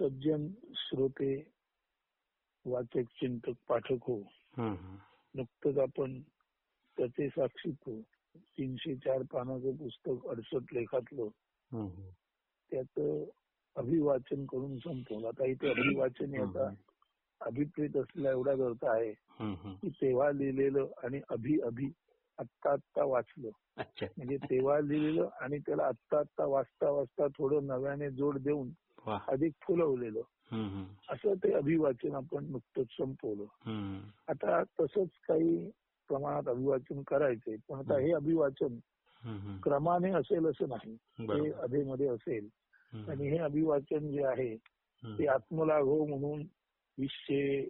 सज्जन श्रोते वाचक चिंतक पाठक हो हं, हं. नुकतंच आपण त्याचे साक्षीत्व तीनशे चार पानाचं पुस्तक अडसठ लेखातलं हं, हं. त्याचं अभिवाचन करून संपवलं आता इथे अभिवाचन याचा अभिप्रेत असलेला एवढाच अर्थ आहे हं, हं. की तेव्हा लिहिलेलं आणि अभि अभि आत्ता आत्ता वाचलं म्हणजे तेव्हा लिहिलेलं आणि त्याला आत्ता आत्ता वाचता वाचता थोडं नव्याने जोड देऊन अधिक फुलवलेलं हं, हं. असं ते अभिवाचन आपण नुकतंच संपवलं हं. आता तसंच काही प्रमाणात अभिवाचन करायचंय पण आता हे अभिवाचन हं, हं. क्रमाने असेल असं नाही ते बरोबर. अधेमध्ये असेल हं, आणि हे अभिवाचन जे आहे हं. ते आत्मलाघव म्हणून वीसशे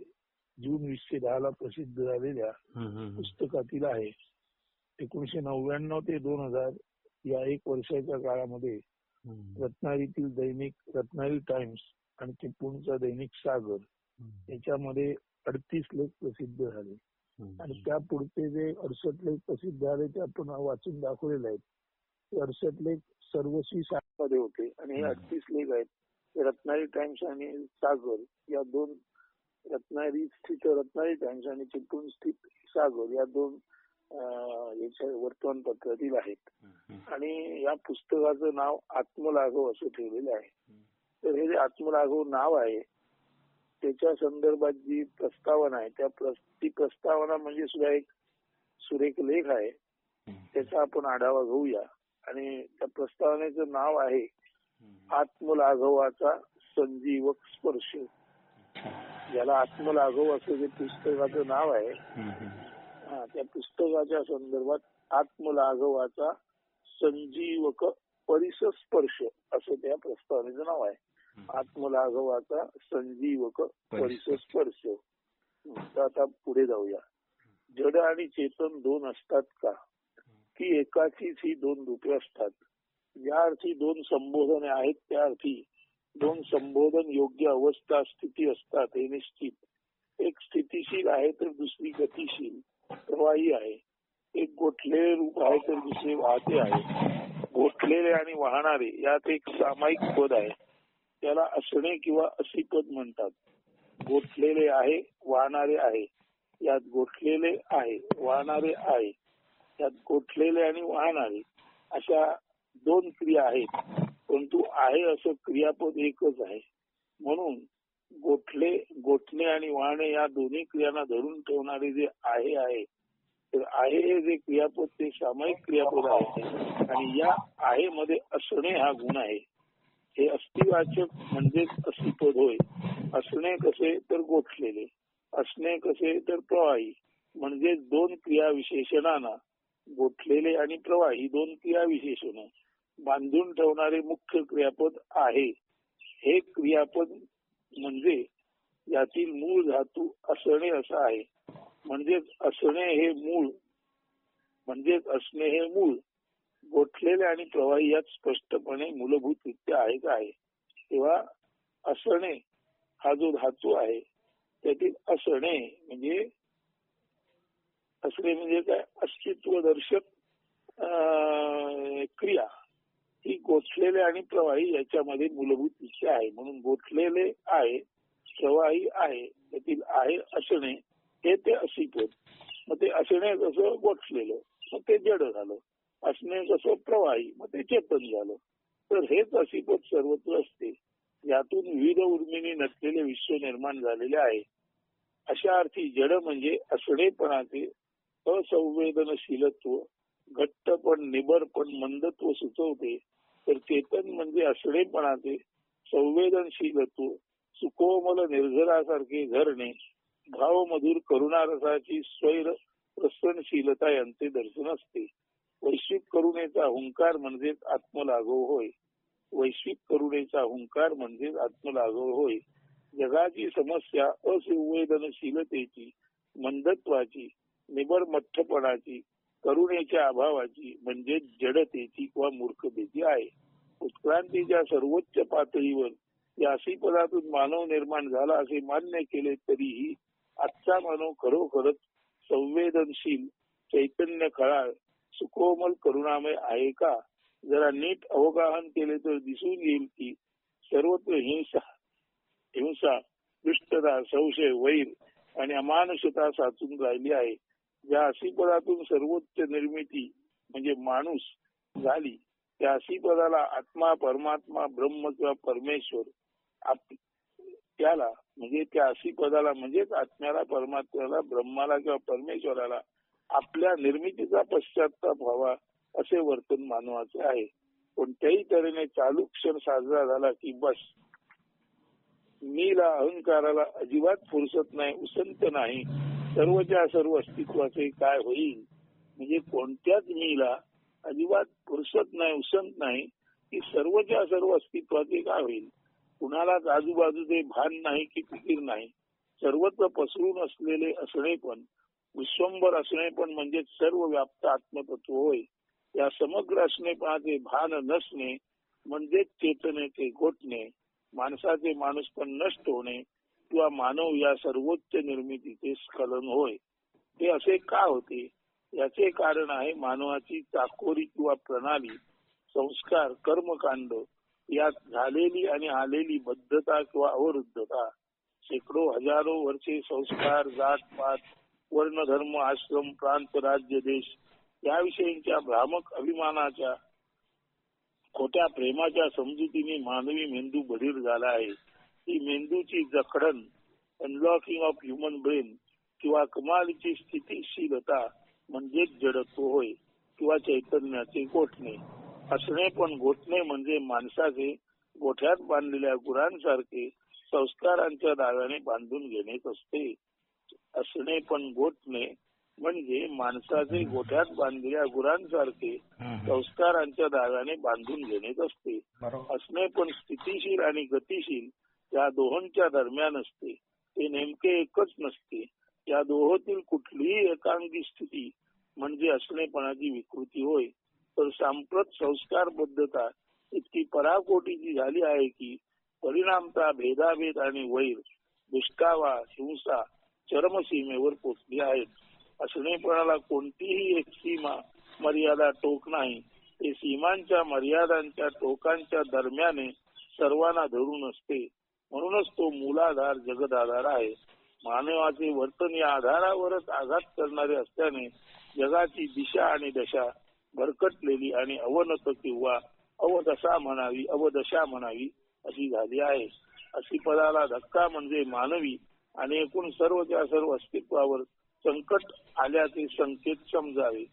जून वीसशे दहा ला प्रसिद्ध झालेल्या हं, हं, हं. पुस्तकातील आहे एकोणीशे नव्याण्णव ते दोन हजार या एक वर्षाच्या काळामध्ये हं. रत्नागिरीतील दैनिक रत्नागिरी टाइम्स आणि चिपळूणचा दैनिक सागर. याच्यामध्ये अडतीस लेख प्रसिद्ध झाले. आणि त्या पुढचे जे अडसठ लेख प्रसिद्ध झाले ते आपण वाचून दाखवलेले आहेत ते अडसठ लेख सर्वस्वी मध्ये होते आणि हे. अडतीस लेख आहेत ते रत्नागिरी टाइम्स आणि सागर या दोन रत्नागिरी स्थित रत्नागिरी टाइम्स आणि चिपळूण स्थित सागर या दोन याच्या वर्तमानपत्रातील आहेत. आणि या पुस्तकाचं नाव आत्मलाघव असं ठेवलेलं आहे. तर हे जे आत्मलाघव नाव आहे त्याच्या संदर्भात जी प्रस्तावना आहे त्या ती प्रस्तावना म्हणजे सुद्धा एक सुरेख लेख आहे. त्याचा आपण आढावा घेऊया. आणि त्या प्रस्तावनेचं नाव आहे. आत्मलाघवाचा संजीवक स्पर्श. याला आत्मलाघव असं जे पुस्तकाचं नाव आहे हं. त्या पुस्तकाच्या संदर्भात आत्मलाघवाचा संजीवक परिसस्पर्श असं त्या प्रस्तावनेचं नाव आहे. आत्मलाघवाचा संजीवक परिसस्पर्श. आता पुढे जाऊया. जड आणि चेतन दोन असतात का? की एकाचीच ही दोन रूपे असतात. ज्या अर्थी दोन संबोधने आहेत त्या अर्थी दोन संबोधन योग्य अवस्था स्थिती असतात हे निश्चित. एक स्थितीशील आहे तर दुसरी गतिशील. प्रवाही आहे. एक गोठलेले रूप आहे तर दुसरे वाहते आहे. गोठलेले आणि वाहणारे यात एक सामायिक पद आहे. त्याला असणे किंवा असी पद म्हणतात. गोठलेले आहे वाहणारे आहे. यात गोठलेले आहे वाहणारे आहे. यात गोठलेले आणि वाहणारे अशा दोन क्रिया आहेत. परंतु आहे असं क्रियापद एकच आहे. म्हणून गोठले गोठणे आणि वाहणे या दोन्ही क्रियांना धरून ठेवणारे जे आहे आहे. तर आहे हे जे क्रियापद ते सामायिक क्रियापद आहे. आणि या आहे मध्ये असणे हा गुण आहे. हे अस्थिवाचक म्हणजेच अस्थिपद होय. असणे कसे तर गोठलेले असणे कसे तर प्रवाही म्हणजे दोन क्रिया विशेषणांना गोठलेले आणि प्रवाही दोन क्रिया विशेषण बांधून ठेवणारे मुख्य क्रियापद आहे. हे क्रियापद म्हणजे यातील मूळ धातू असणे असं आहे. म्हणजेच असणे हे मूळ. म्हणजेच असणे हे मूळ. गोठलेले आणि प्रवाही यात स्पष्टपणे मूलभूतरित्या आहे का आहे? तेव्हा असणे हा जो धातू आहे त्यातील असणे म्हणजे असणे म्हणजे काय? अस्तित्वदर्शक अं, क्रिया. गोठलेले आणि प्रवाही याच्यामध्ये मूलभूत विषय आहे. म्हणून गोठलेले आहे प्रवाही आहे त्यातील आहे असणे हे ते अस्तित्व. मग ते असणे कसं गोठलेलं मग ते जड झालं. असणे कसं प्रवाही मग ते चेतन झालं. तर हेच अस्तित्व सर्वत्र असते. यातून विविध उर्मीने नसलेले विश्व निर्माण झालेले आहे. अशा अर्थी जड म्हणजे असणेपणाचे असंवेदनशीलत्व घट्ट पण निबर निबरपण मंदत्व सुचवते. तर चेतन म्हणजे असणेपणाचे संवेदनशीलत्व सुकोमल निर्झरासारखे घरणे भावमधुर करुणारसाची स्वैर प्रसनशीलता यांचे दर्शन असते. वैश्विक करुणेचा हुंकार म्हणजेच आत्मलाघव होय. वैश्विक करुणेचा हुंकार म्हणजेच आत्मलाघव होय. जगाची समस्या असंवेदनशीलतेची मंदत्वाची निबर मठ्ठपणाची करुणेच्या अभावाची म्हणजे जडतेची किंवा मूर्खतेची आहे. उत्क्रांतीच्या सर्वोच्च पातळीवर या पदातून मानव निर्माण झाला असे मान्य केले तरीही आजचा मानव खरोखरच संवेदनशील चैतन्य खळाळ सुकोमल करुणामय आहे का? जरा नीट अवगाहन केले तर दिसून येईल की सर्वत्र हिंसा हिंसा दुष्टता संशय वैर आणि अमानुषता साचून राहिली आहे. ज्या असीपदातून सर्वोच्च निर्मिती म्हणजे माणूस झाली. त्या असीपदाला आत्मा परमात्मा ब्रह्म किंवा परमेश्वर त्याला म्हणजे त्या असीपदाला म्हणजेच आत्म्याला परमात्म्याला ब्रह्माला किंवा परमेश्वराला आपल्या निर्मितीचा पश्चाताप व्हावा असे वर्तन मानवाचे आहे. कोणत्याही तऱ्हेने चालू क्षण साजरा झाला की बस. मीला अहंकाराला अजिबात फुरसत नाही उसंत नाही. सर्वच्या सर्व अस्तित्वाचे काय होईल? म्हणजे कोणत्याच मीला अजिबात फुरसत नाही उसंत नाही. की सर्वच्या सर्व अस्तित्वाचे काय होईल कुणालाच आजूबाजूचे भान नाही की फिकीर नाही. सर्वत्र पसरून असलेले असणे पण विश्वंभर असणे पण म्हणजे सर्व व्याप्त आत्मतत्व होय. या समग्र असणेपणाचे भान नसणे म्हणजे चेतनेचे घोटणे माणसाचे माणूस पण नष्ट होणे किंवा मानव या सर्वोच्च निर्मितीचे स्खलन होय. ते असे का होते? याचे कारण आहे मानवाची चाकोरी किंवा प्रणाली संस्कार कर्मकांड यात झालेली आणि आलेली बद्धता किंवा अवरुद्धता. शेकडो हजारो वर्षे संस्कार जात पात वर्ण धर्म आश्रम प्रांत राज्य देश याविषयींच्या भ्रामक अभिमानाच्या खोट्या प्रेमाच्या समजुतीने मानवी मेंदू बधीर झाला आहे. ही मेंदूची जखडण अनलॉकिंग ऑफ ह्युमन ब्रेन किंवा कमालीची स्थितीशीलता म्हणजेच जडत्व होय किंवा चैतन्याचे गोठणे. असणे पण गोठणे म्हणजे माणसाचे गोठ्यात बांधलेल्या गुरांसारखे संस्कारांच्या दाव्याने बांधून घेणेच असते. असणे पण गोठणे म्हणजे माणसाचे गोठ्यात बांधलेल्या गुरांसारखे संस्कारांच्या दाव्याने बांधून घेणेच असते. असणे पण स्थितीशील आणि गतिशील या दोहोंच्या दरम्यान असते. ते नेमके एकच नसते. या दोहोतील कुठलीही एकांगी स्थिती म्हणजे असणेपणाची विकृती होय. तर सांप्रत संस्कारबद्धता इतकी पराकोटीची झाली आहे की परिणामता भेदाभेद आणि वैर दुष्कावा हिंसा चरमसीमेवर पोचली आहेत. असणेपणाला कोणतीही एक सीमा मर्यादा टोक नाही. ते सीमांच्या मर्यादांच्या टोकांच्या दरम्याने सर्वांना धरून असते. म्हणूनच तो मूलाधार जगदाधार आहे. मानवाचे वर्तन या आधारावरच आघात करणारे असल्याने जगाची दिशा आणि दशा भरकटलेली आणि अवनत किंवा अवदशा म्हणावी अवदशा म्हणावी अशी झाली आहे. अशी पदाला धक्का म्हणजे मानवी आणि एकूण सर्वच्या सर्व अस्तित्वावर संकट आल्याचे संकेत समजावे.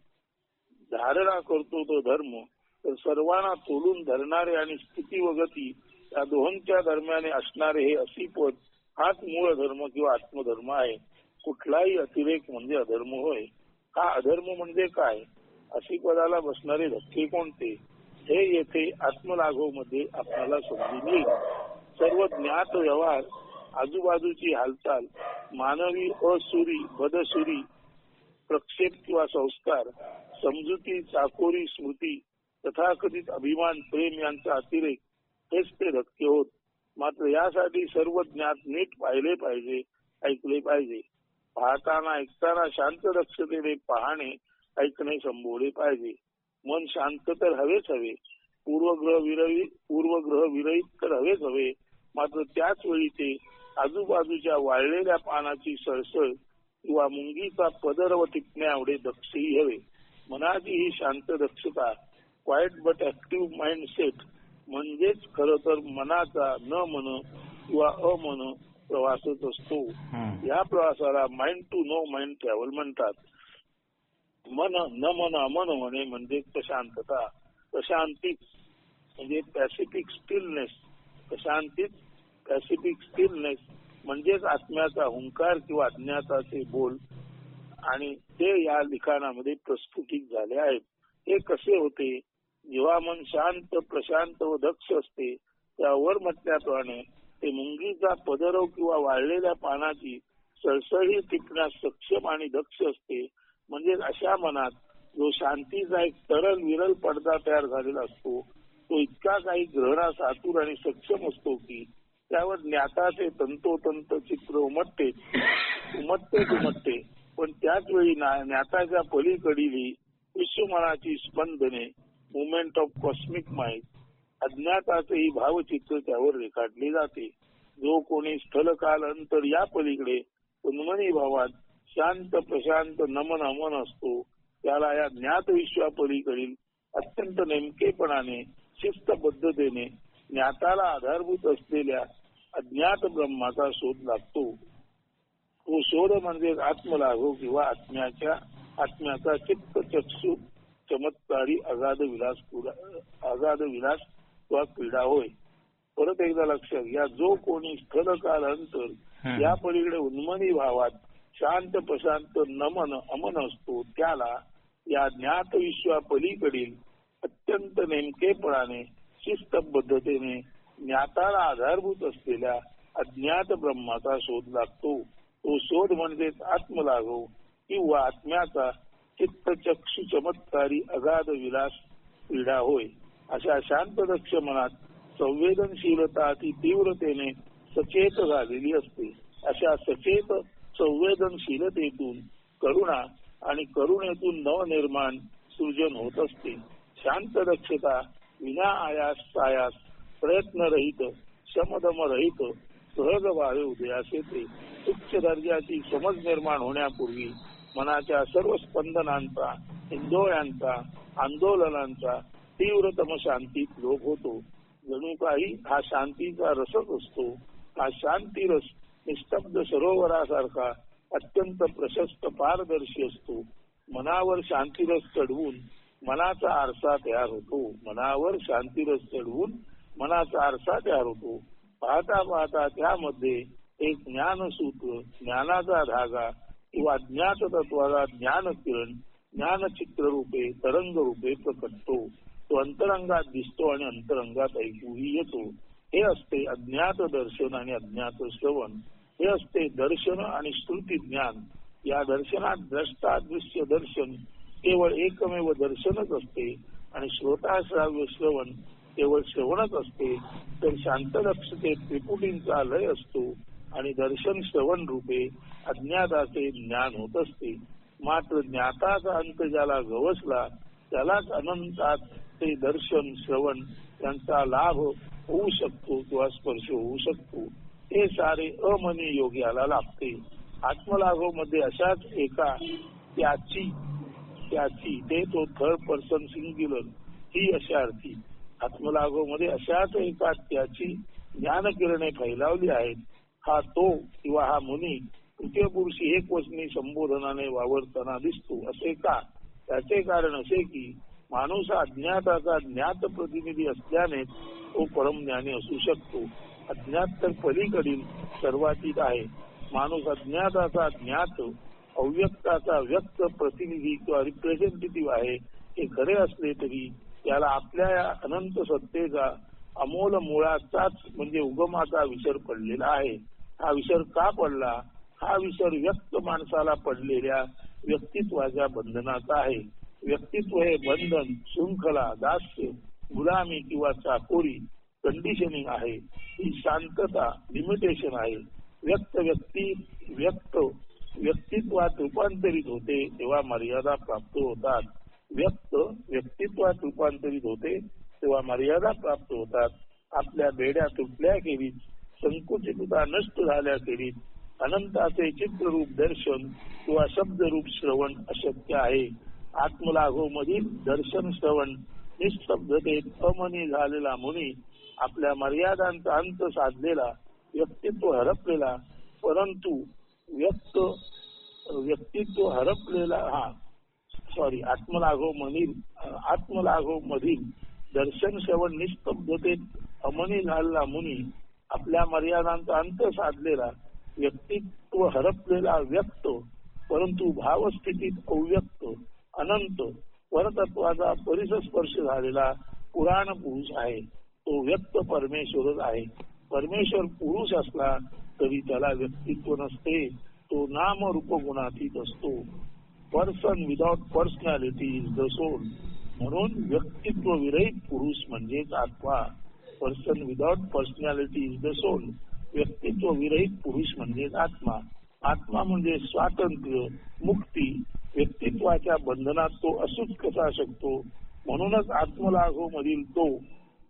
धारणा करतो तो धर्म तर सर्वांना तोलून धरणारे आणि स्थिती व गती या दोहोंच्या दरम्याने असणारे हे असी पद हाच मूळ धर्म किंवा आत्मधर्म आहे. कुठलाही अतिरेक म्हणजे अधर्म होय. हा अधर्म म्हणजे काय? अशी पदाला बसणारे धक्के कोणते? हे येथे आत्मलाघवमध्ये आपल्याला समजून येईल. सर्व ज्ञात व्यवहार आजूबाजूची हालचाल मानवी असुरी बदसुरी प्रक्षेप किंवा संस्कार समजुती चाकोरी स्मृती तथाकथित अभिमान प्रेम यांचा अतिरेक हेच ते धक्के होत. मात्र यासाठी सर्व ज्ञात नीट पाहिले पाहिजे ऐकले पाहिजे. पाहताना ऐकताना शांत दक्षतेने पाहणे ऐकणे संबोधले पाहिजे. मन शांत तर हवेच हवे. पूर्वग्रह विरहित पूर्वग्रह विरहित तर हवेच हवे. मात्र त्याच वेळी ते आजूबाजूच्या वाळलेल्या पानाची सळसळ किंवा मुंगीचा पदर व टिपण्या एवढे दक्षही हवे. मनाची ही शांत दक्षता quiet but active mind set म्हणजेच खर तर मनाचा न मन किंवा अमन प्रवासच असतो. या प्रवासाला mind to no mind travel म्हणतात. मन न मन अमन होणे म्हणजे प्रशांतता. प्रशांतीच म्हणजे पॅसिफिक स्टिलनेस प्रशांतीत पॅसिफिक स्टिलनेस म्हणजेच आत्म्याचा हुंकार किंवा अज्ञाताचे बोल. आणि ते या लिखाणामध्ये प्रस्फुटित झाले आहेत. हे कसे होते? जेव्हा मन शांत प्रशांत व दक्ष असते त्यावर म्हटल्याप्रमाणे ते मुंगीचा पदरव किंवा वाळलेल्या पानाची सळसळी टिपण्यास सक्षम आणि दक्ष असते. म्हणजे अशा मनात जो शांतीचा एक तरल विरल पडदा तयार झालेला असतो तो इतका काही ग्रहणास आतुर आणि सक्षम असतो की त्यावर ज्ञाताचे तंतोतंत चित्र उमटते. उमटते उमटते. पण त्याच वेळी ज्ञाताच्या पलीकडील विश्वमनाची स्पंदने मुवमेंट ऑफ कॉस्मिक माइंड अज्ञाताचे ही भावचित्र त्यावर रेखाटले जाते. जो कोणी स्थल काल अंतर या पलीकडे उन्मनी भावात शांत प्रशांत नमन अमन असतो त्याला या ज्ञात विश्वापलीकडील अत्यंत नेमकेपणाने शिस्तबद्धतेने ज्ञाताला आधारभूत असलेल्या अज्ञात ब्रह्माचा शोध लागतो. तो शोध म्हणजे आत्मलाघव किंवा आत्म्याच्या आत्म्याचा चित्त चक्षु चमत्कारी अगाध विलास अगाध विलास किंवा क्रीडा होय. परत एकदा लक्षात घ्या जो कोणी स्थल काल अंतर या पलीकडे उन्मनी भावात शांत प्रशांत नमन अमन असतो त्याला या ज्ञात विश्वा पलीकडील अत्यंत नेमकेपणाने शिस्तबद्धतेने ज्ञाताला आधारभूत असलेल्या अज्ञात ब्रह्माचा शोध लागतो. तो शोध म्हणजेच आत्मलाघव किंवा आत्म्याचा चित्त चक्षु चमत्कारी अगाध विलास क्रीडा होय. अशा शांत दक्ष मनात संवेदनशीलता अति तीव्रतेने सचेत झालेली असते. अशा सचेत संवेदनशीलतेतून करुणा आणि करुणेतून नवनिर्माण सृजन होत असते. शांत दक्षता विना आयास सायास प्रयत्नरहित रहित सहज वारे उदयास येते. उच्च दर्जाची समज निर्माण होण्यापूर्वी मनाच्या सर्व स्पंदनांचा हिंदोळ्यांचा आंदोलनांचा तीव्रतम शांतीत लोभ होतो. जणू काही हा शांतीचा रसच असतो. हा शांती रस निस्तब्ध सरोवरासारखा अत्यंत प्रशस्त पारदर्शी असतो. मनावर शांतीरस चढवून मनाचा आरसा तयार होतो. मनावर शांतीरस चढवून मनाचा आरसा तयार होतो. पाहता पाहता त्यामध्ये एक ज्ञानसूत्र ज्ञानाचा धागा किंवा अज्ञात तत्वाला ज्ञान किरण ज्ञानचित्र रूपे तरंग रूपे प्रकटतो. तो अंतरंगात दिसतो आणि अंतरंगात ऐकूही येतो. हे असते अज्ञात दर्शन आणि अज्ञात श्रवण हे असते दर्शन आणि श्रुती ज्ञान. या दर्शनात द्रष्टा दृश्य दर्शन केवळ एकमेव दर्शनच असते आणि श्रोता श्राव्य श्रवण केवळ श्रवणच असते. तर शांत लक्षतेत त्रिपुटींचा लय असतो. आणि दर्शन श्रवण रूपे अज्ञाताचे ज्ञान होत असते. मात्र ज्ञाताचा अंत ज्याला गवसला त्यालाच अनंतात ते दर्शन श्रवण यांचा लाभ होऊ शकतो किंवा स्पर्श होऊ शकतो. हे सारे अमनी योग्याला लाभते. आत्मलाघवमध्ये अशाच एका त्याची त्याची ते तो थर्ड पर्सन सिंग्युलर ही अशा अर्थी आत्मलाघवमध्ये अशाच एका त्याची ज्ञानकिरणे फैलावली आहेत. हा तो किंवा हा मुनी तृतीय पुरुषी एक वचनी संबोधनाने वावरताना दिसतो. असे का? त्याचे कारण असे की माणूस हा अज्ञाताचा ज्ञात प्रतिनिधी असल्याने तो परमज्ञानी असू शकतो. अज्ञात तर पलीकडील सर्वातीत आहे. माणूस अज्ञाताचा ज्ञात अव्यक्ताचा व्यक्त प्रतिनिधी किंवा रिप्रेझेंटेटिव्ह आहे. हे खरे असले तरी त्याला आपल्या या अनंत सत्तेचा अमोल मुळाचाच म्हणजे उगमाचा विसर पडलेला आहे. हा विसर का पडला? हा विसर व्यक्त माणसाला पडलेल्या व्यक्तित्वाच्या बंधनाचा आहे. व्यक्तित्व हे बंधन शृंखला दास्य गुलामी किंवा चाकोरी कंडिशनिंग आहे. ही शांतता लिमिटेशन आहे. व्यक्त व्यक्ती व्यक्त व्यक्तित्वात रूपांतरित होते तेव्हा मर्यादा प्राप्त होतात. व्यक्त व्यक्तित्वात रूपांतरित होते तेव्हा मर्यादा प्राप्त होतात. आपल्या बेड्या तुटल्या खेरीज संकुचितता नष्ट झाल्या खेरीज अनंताचे चित्ररूप दर्शन किंवा शब्दरूप श्रवण अशक्य आहे. आत्मलाघो मधील दर्शन श्रवण निशब्दतेत अमनी झालेला मुनी आपल्या मर्यादांचा अंत साधलेला व्यक्तित्व हरपलेला परंतु व्यक्त व्यक्तित्व हरपलेला हा सॉरी आत्मलाघो मधील आत्मलाघो मधील दर्शन श्रवण निस्तब्धतेत अमनी झालेला मुनी आपल्या मर्यादांचा अंत साधलेला व्यक्तित्व हरपलेला व्यक्त परंतु भावस्थितीत अव्यक्त अनंत परतत्वाचा परिसस्पर्श झालेला पुराण पुरुष आहे. तो व्यक्त परमेश्वरच आहे. परमेश्वर पुरुष असला तरी त्याला व्यक्तित्व नसते. तो नाम रूप गुणातीत असतो. Person without personality is the soul म्हणून व्यक्तित्व विरहित पुरुष म्हणजेच आत्मा person without personality is the soul व्यक्तित्व विरहित पुरुष म्हणजेच आत्मा. आत्मा म्हणजे स्वातंत्र्य मुक्ती. व्यक्तित्वाच्या बंधनात तो असूच कसा शकतो? म्हणूनच आत्मलाघो मधील तो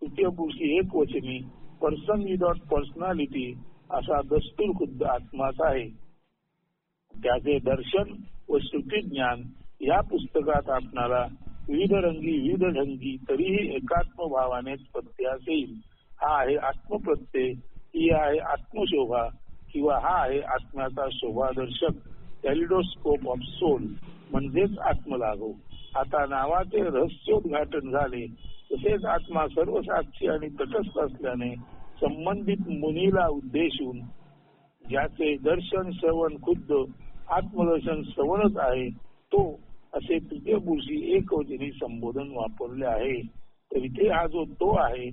तृतीय पुरुषी एक वचनी पर्सन विदाउट पर्सनॅलिटी असा दस्तूर खुद्द आत्माच आहे. त्याचे दर्शन व श्रुती ज्ञान या पुस्तकात आपणाला विविध रंगी विविध ढंगी तरीही एकात्म भावाने प्रत्यास येईल हा आहे आत्मप्रत्यय ही आहे आत्मशोभा किंवा हा आहे आत्म्याचा शोभादर्शक कॅलिडोस्कोप ऑफ सोल म्हणजेच आत्मलाघो आता नावाचे रहस्योद्घाटन झाले तसेच आत्मा सर्व साक्षी आणि तटस्थ असल्याने संबंधित मुनीला उद्देशून ज्याचे दर्शन श्रवण खुद्द आत्मदर्शन श्रवणच आहे तो असे तृतीय पुरुषी एकवचनी संबोधन वापरले आहे. तर इथे हा जो तो आहे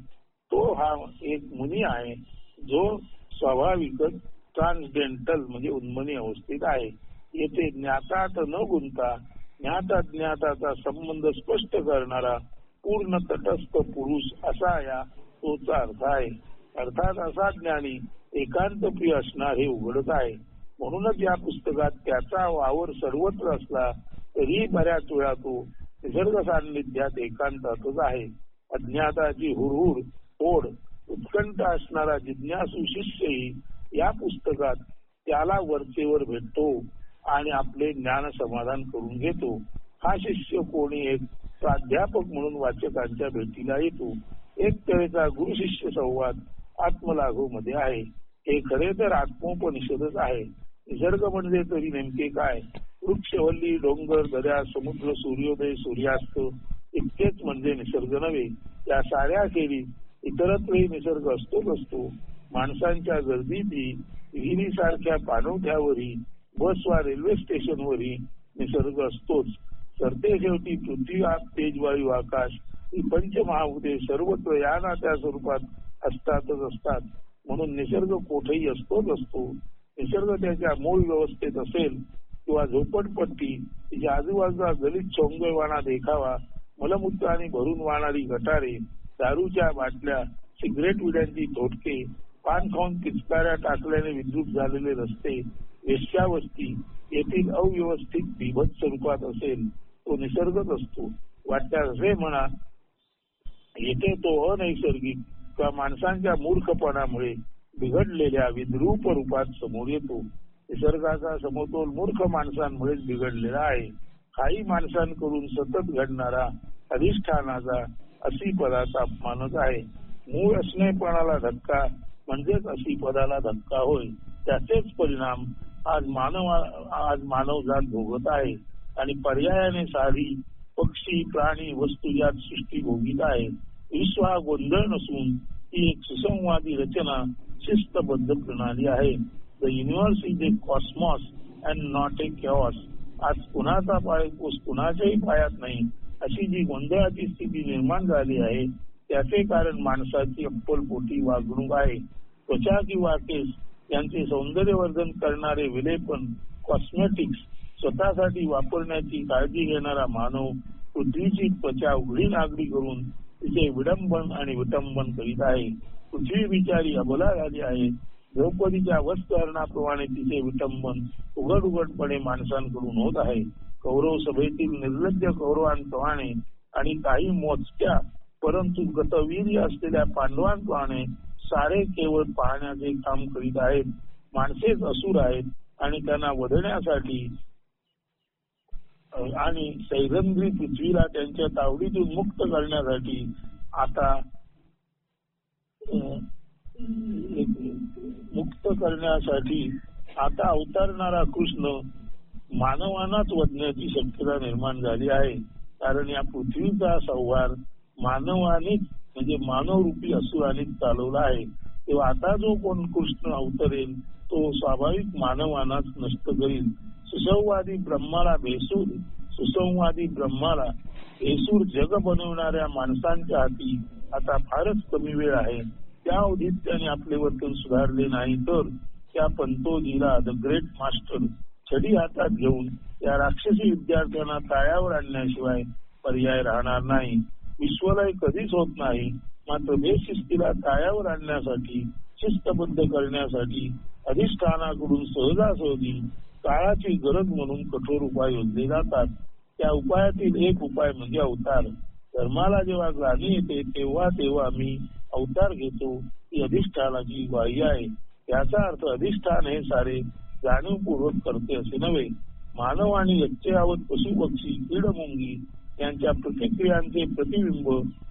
तो हा एक मुनी आहे जो स्वाभाविकच ट्रान्सडेंटल म्हणजे उन्मनी अवस्थेत आहे. येथे ज्ञातात न गुंता ज्ञाता ज्ञाताचा संबंध स्पष्ट करणारा पूर्ण तटस्थ पुरुष असा या तोचा अर्थ आहे. अर्थात असा ज्ञानी एकांत प्रिय असणार हे उघडत आहे. म्हणूनच या पुस्तकात त्याचा वावर सर्वत्र असला तरी बऱ्याच वेळा तो निसर्ग सान्निध्यात एकांतातच आहे. अज्ञाताची हुरहुर ओढ उत्कंठ असणारा जिज्ञासू शिष्यही या पुस्तकात त्याला वरचेवर भेटतो आणि आपले ज्ञान समाधान करून घेतो. हा शिष्य कोणी एक प्राध्यापक म्हणून वाचकांच्या भेटीला येतो. एक तऱ्हेचा गुरु शिष्य संवाद आत्मलाघो मध्ये आहे. हे खरे तर आत्मोपनिषदच आहे. निसर्ग म्हणजे तरी नेमके काय? वृक्षवल्ली डोंगर दर्या समुद्र सूर्योदय सूर्यास्त इतकेच म्हणजे निसर्ग नव्हे. या साऱ्या खेळी इतरत्रही निसर्ग असतोच असतो माणसांच्या गर्दीतही विहिरीसारख्या पाणवठ्यावरही बस वा रेल्वे स्टेशनवरही निसर्ग असतोच. सरते शेवटी पृथ्वी आप तेज वायू आकाश ही पंचमहाभूते सर्वत्र या ना त्या स्वरूपात असतातच असतात. म्हणून निसर्ग कोठेही असतोच असतो. निसर्ग त्याच्या मूळ व्यवस्थेत असेल किंवा झोपडपट्टी तिच्या आजूबाजूला गलित चोंगळवाना देखावा मलमूत्राने भरून वाहणारी गटारे दारूच्या बाटल्या सिगरेट विड्यांची धोटके पान खाऊन पिचकाऱ्या टाकल्याने विद्युत झालेले रस्ते वेश्यावस्ती येथील अव्यवस्थित बिभत्स स्वरूपात असेल तो निसर्गच असतो. वाटत्यास असे म्हणा येथे तो अनैसर्गिक किंवा माणसांच्या मूर्खपणामुळे बिघडलेल्या विद्रूप रूपात समोर येतो. निसर्गाचा समतोल मूर्ख माणसांमुळेच बिघडलेला आहे. काही माणसांकडून सतत घडणारा अधिष्ठानाचा अशी पदाचा अपमानच आहे. मूळ असणेपणाला धक्का म्हणजेच अशी पदाला धक्का होय. त्याचेच परिणाम आज मानव आज मानवजात भोगत आहे. आणि पर्यायाने सारी पक्षी प्राणी वस्तू यात सृष्टी भोगीत आहे. विश्व हा गोंधळ नसून ती एक सुसंवादी रचना शिस्तबद्ध प्रणाली आहे. The universe is a cosmos and not a chaos आज कुणाचा पाय कुणाच्याही पायात नाही अशी जी गोंधळाची स्थिती निर्माण झाली आहे त्याचे कारण माणसाची अप्पलपोटी वागणूक आहे. त्वचा किंवा केस यांचे सौंदर्यवर्धन करणारे विलेपन कॉस्मेटिक्स स्वतःसाठी वापरण्याची काळजी घेणारा मानव पृथ्वीची त्वचा उघडी नागडी करून तिचे विडंबन आणि विटंबन करीत आहे. पृथ्वी विचारी अबला झाली आहे. द्रौपदीच्या वस्त्रहरणाप्रमाणे तिचे विटंबन उघड उघडपणे माणसांकडून होत आहे. कौरव सभेतील निर्लज्ज कौरवांप्रमाणे आणि काही मोजक्या परंतु गतवीर्य असलेल्या पांडवांप्रमाणे सारे केवळ पाहण्याचे काम करीत आहेत. माणसेच असुर आहेत आणि त्यांना वधण्यासाठी आणि सैरंद्री पृथ्वीला त्यांच्या तावडीतून मुक्त करण्यासाठी आता मुक्त करण्यासाठी आता अवतरणारा कृष्ण मानवानाच वधण्याची शक्यता निर्माण झाली आहे. कारण या पृथ्वीचा संहार मानवानेच म्हणजे मानवरूपी असुरानेच चालवला आहे. तेव्हा आता जो कोण कृष्ण अवतरेल तो स्वाभाविक मानवानाच नष्ट करील. सुसंवादी ब्रह्माला भेसून सुसंवादी ब्रह्माला भेसूर जग बनवणाऱ्या माणसांच्या हाती आता फारच कमी वेळ आहे. त्या अवधीत त्याने आपले वर्तन सुधारले नाही तर त्या पंतोजीला द ग्रेट मास्टर छडी हातात घेऊन या राक्षसी विद्यार्थ्यांना ताळ्यावर आणण्याशिवाय पर्याय राहणार नाही. विश्वलय कधीच होत नाही. मात्र बेशिस्तीला ताळ्यावर आणण्यासाठी शिस्तबद्ध करण्यासाठी अधिष्ठानाकडून सहजासहजी काळाची गरज म्हणून कठोर उपाय योजले जातात. त्या उपायातील एक उपाय म्हणजे अवतार. धर्माला जेव्हा ग्लानी येते तेव्हा तेव्हा मी अवतार घेतो. ही अधिष्ठानाची ग्वाही आहे. याचा अर्थ अधिष्ठान हे सारे जाणीवपूर्वक करते असे नव्हे. मानव आणि यच्चयावत पशु पक्षी कीड मुंगी यांच्या प्रतिक्रियांचे प्रतिबिंब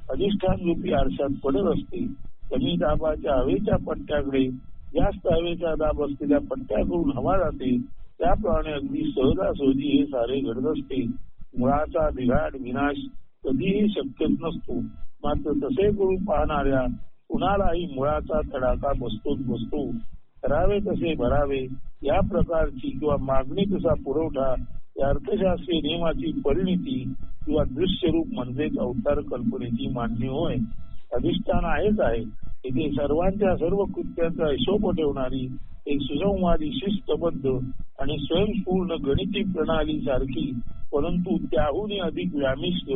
अधिष्ठान रूपी आरशात पडत असते. कमी दाबाच्या हवेच्या पट्ट्याकडे जास्त हवेचा दाब असलेल्या पट्ट्याकडून हवा जाते. त्याप्रमाणे अगदी सहजासहजी हे सारे घडत असते. मुळाचा बिघाड विनाश कधीही शक्यच नसतो. मात्र तसे करून पाहणाऱ्या कुणालाही मुळाचा तडाखा बसतोच बसतो. करावे तसे भरावे या प्रकारची किंवा मागणी तसा पुरवठा या अर्थशास्त्रीय नियमाची परिणिती किंवा दृश्य रूप म्हणजेच अवतार कल्पनेची मांडणी होय. अधिष्ठान आहेच आहे. इथे सर्वांच्या सर्व कृत्यांचा हिशोब ठेवणारी एक सुसंवादी शिस्तबद्ध आणि स्वयंपूर्ण गणिती प्रणाली सारखी परंतु त्याहूनही अधिक व्यामिष्ट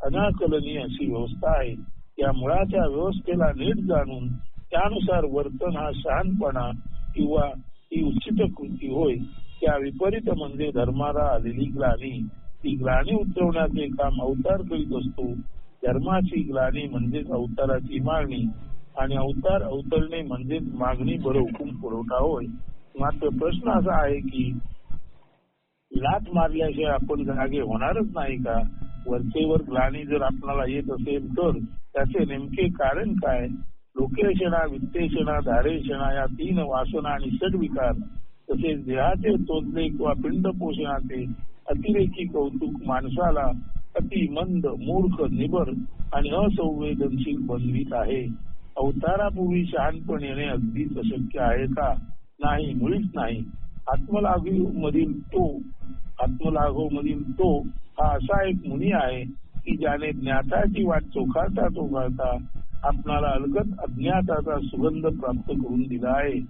अनाकलनीय अशी व्यवस्था आहे. या मुळाच्या व्यवस्थेला नीट जाणून त्यानुसार वर्तन हा शहाणपणा किंवा ही उचित कृती होय त्या विपरीत म्हणजे धर्माला आलेली ग्लानी. ती ग्लानी उतरवण्याचे काम अवतार करीत असतो. धर्माची ग्लानी म्हणजेच अवताराची मागणी आणि अवतार अवतरणे म्हणजेच मागणी बरं हुकूम पुरवठा होय. मात्र प्रश्न असा आहे की लाच मारल्याशिवाय आपण जागे होणारच नाही का? वरचेवर ग्लानी जर आपणाला येत असेल तर त्याचे नेमके कारण काय? लोकेशना वित्तेषणा धारेषणा या तीन वासना आणि षडविकार तसेच देहाचे तोडले किंवा पिंड पोषणाचे अतिरेकी कौतुक माणसाला अति मंद मूर्ख निबर आणि असंवेदनशील बनवित आहे. अवतारापूर्वी शहाणपण येणे अगदीच अशक्य आहे का? नाही मुळीच नाही. आत्मलाघवी मधील तो आत्मलाघव मधील तो हा असा एक मुनी आहे की ज्याने ज्ञाताची वाट चोखाळता चोखाळता आपणाला अलगत अज्ञाताचा सुगंध प्राप्त करून दिला आहे.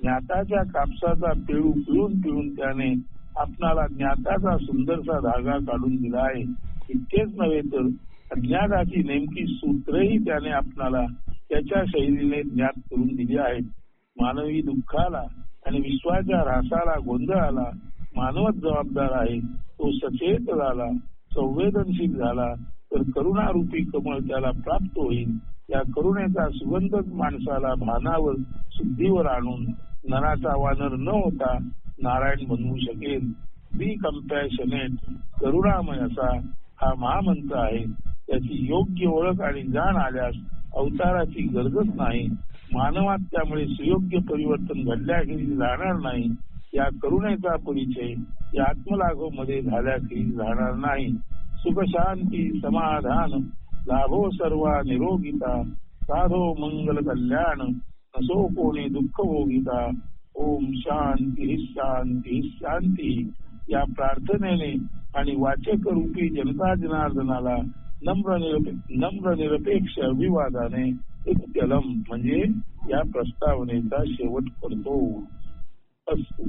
ज्ञाताच्या कापसाचा पिळू पिळून पिळून त्याने आपणाला ज्ञाताचा सुंदरसा धागा काढून दिला आहे. इतकेच नव्हे तर अज्ञाताची नेमकी सूत्रही त्याने आपणाला त्याच्या शैलीने ज्ञात करून दिली आहेत मानवी दुःखाला आणि विश्वाच्या रासाला गोंधळाला मानवत जबाबदार आहे तो सचेत झाला संवेदनशील झाला तर करुणारूपी कमळ त्याला प्राप्त होईल. या करुणेचा सुगंधच माणसाला भानावर शुद्धीवर आणून नराचा वानर न होता नारायण बनवू शकेल. बी कम्पॅशनेट करुणामय असा हा महामंत्र आहे. त्याची योग्य ओळख आणि जाण आल्यास अवताराची गरजच नाही. मानवात त्यामुळे सुयोग्य परिवर्तन घडल्याखेरीज राहणार नाही या करुणेचा परिचय या आत्मलाघवमध्ये झाल्याखेरीज राहणार नाही. सुख शांती समाधान लाभो सर्वा निरोगिता साधो मंगल कल्याण नसो कोणी दुःख भोगिता. ओम शांती शांती शांती. या प्रार्थनेने आणि वाचक रूपी जनता जनार्दनाला नम्र निरपे नम्र निरपेक्ष अभिवादाने इत्यलम म्हणजे या प्रस्तावनेचा शेवट करतो. असतो